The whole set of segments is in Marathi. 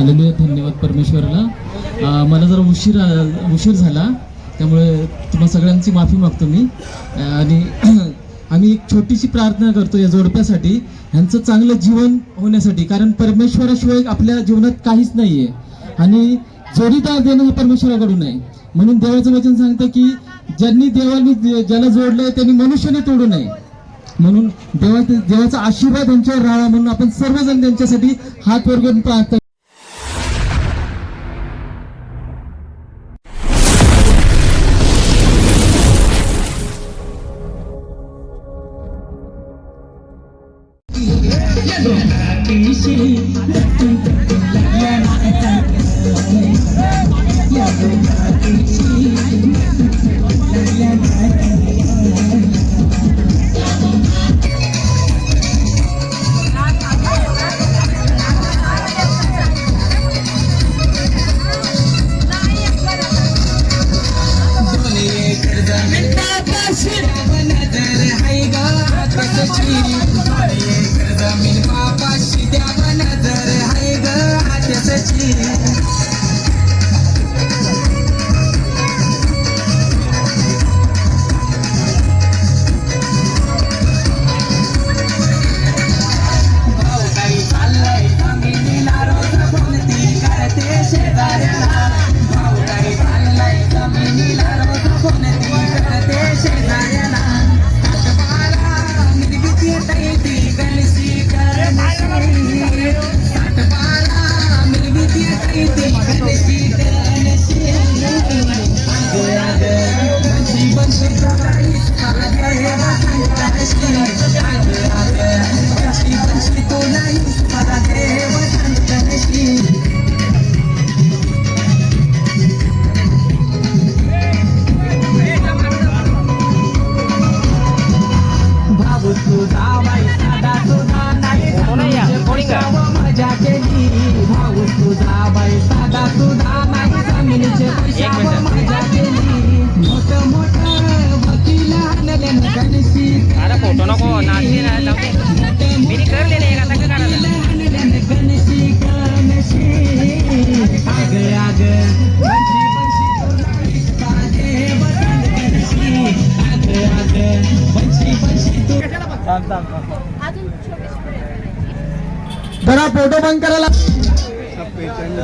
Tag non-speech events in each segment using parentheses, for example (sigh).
हालेलुया धन्यवाद परमेश्वरला. मला जरा उशीर उशीर झाला. त्यामुळे तुम्हा सगळ्यांची माफी मागतो मी. आणि (clears throat) आम्ही एक छोटीशी प्रार्थना करतो या जोडप्यासाठी ह्यांचं चांगलं जीवन होण्यासाठी. कारण परमेश्वराशिवाय आपल्या जीवनात काहीच नाही आहे आणि जोडीदार देणं हे परमेश्वराकडून आहे म्हणून देवाचं वचन सांगतं की ज्यांनी देवाने ज्याला जोडलंय त्यांनी मनुष्याने तोडू नये. म्हणून देवा देवाचा आशीर्वाद त्यांच्यावर राहावा म्हणून आपण सर्वजण त्यांच्यासाठी हात वर करून प्रार्थना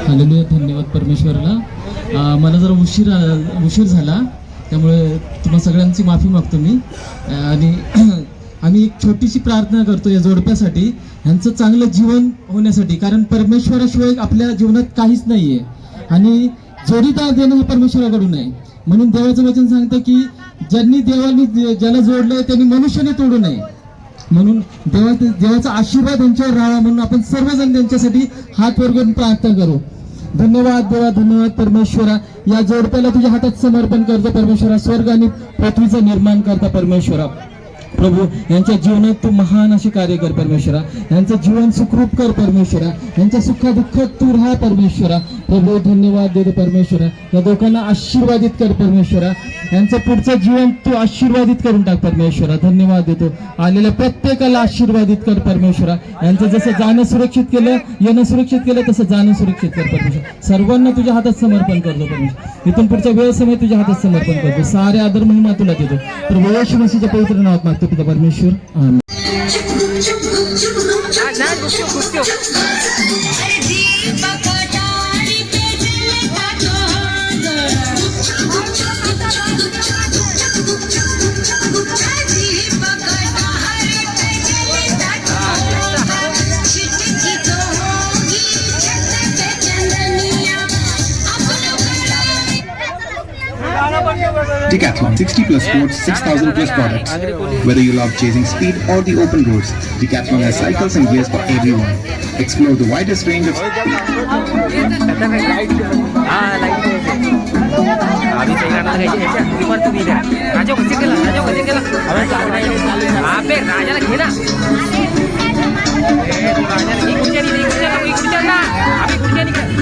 हालेलुया धन्यवाद परमेश्वरला. मला जरा उशीर उशीर झाला. त्यामुळे तुम्हा सगळ्यांची माफी मागतो मी. आणि (clears throat) आम्ही एक छोटीशी प्रार्थना करतो या जोडप्यासाठी ह्यांचं चांगलं जीवन होण्यासाठी. कारण परमेश्वराशिवाय आपल्या जीवनात काहीच नाही आहे आणि जोडीदार देणं हे परमेश्वराकडून आहे. म्हणून देवाचं वचन सांगतं की ज्यांनी देवानी ज्याला जोडलंय त्यांनी मनुष्याने तोडू नये. म्हणून देवा देवाचा आशीर्वाद त्यांच्यावर राहावा म्हणून आपण सर्वजण त्यांच्यासाठी हात वर करून प्रार्थना करू. धन्यवाद देवा धन्यवाद परमेश्वरा. या जोडप्याला तुझ्या हातात समर्पण करतो परमेश्वरा. स्वर्ग आणि पृथ्वीचं निर्माण करता परमेश्वरा. प्रभू यांच्या जीवनात तू महान असे कार्य कर परमेश्वरा. यांचं जीवन सुखरूप कर परमेश्वरा. यांच्या सुख दुःख तू राहा परमेश्वरा. प्रभू धन्यवाद देतो परमेश्वरा. या दोघांना आशीर्वादित कर परमेश्वरा. यांचं पुढचं जीवन तू आशीर्वादित करून टाक परमेश्वरा. धन्यवाद देतो. आलेल्या प्रत्येकाला आशीर्वादित कर परमेश्वरा. यांचं जसं जाणं सुरक्षित केलं येणं सुरक्षित केलं तसं जाणं सुरक्षित कर परमेश्वर. सर्वांना तुझ्या हातात समर्पण करतो परमेश्वर. इथून पुढच्या वेळ समय तुझ्या हातात समर्पण करतो. सारे आदर महिमा तुला देतो. तर येशू मसीच्या पवित्र नावात मागतो. पिता परमेश्वर आमेन. नाच नाच गुपचूप गुपचूप Decathlon 60 plus sports, 6,000 plus products. Whether you love chasing speed or the open roads, Decathlon has cycles and gears for everyone. Explore the widest range of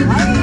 हा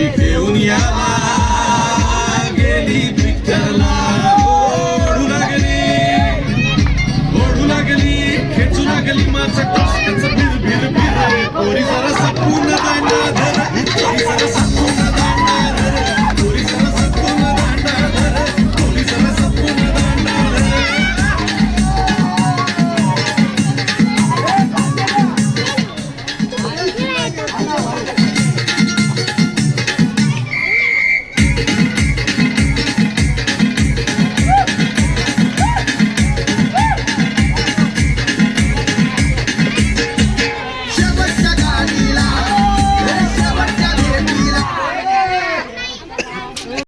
Ikaw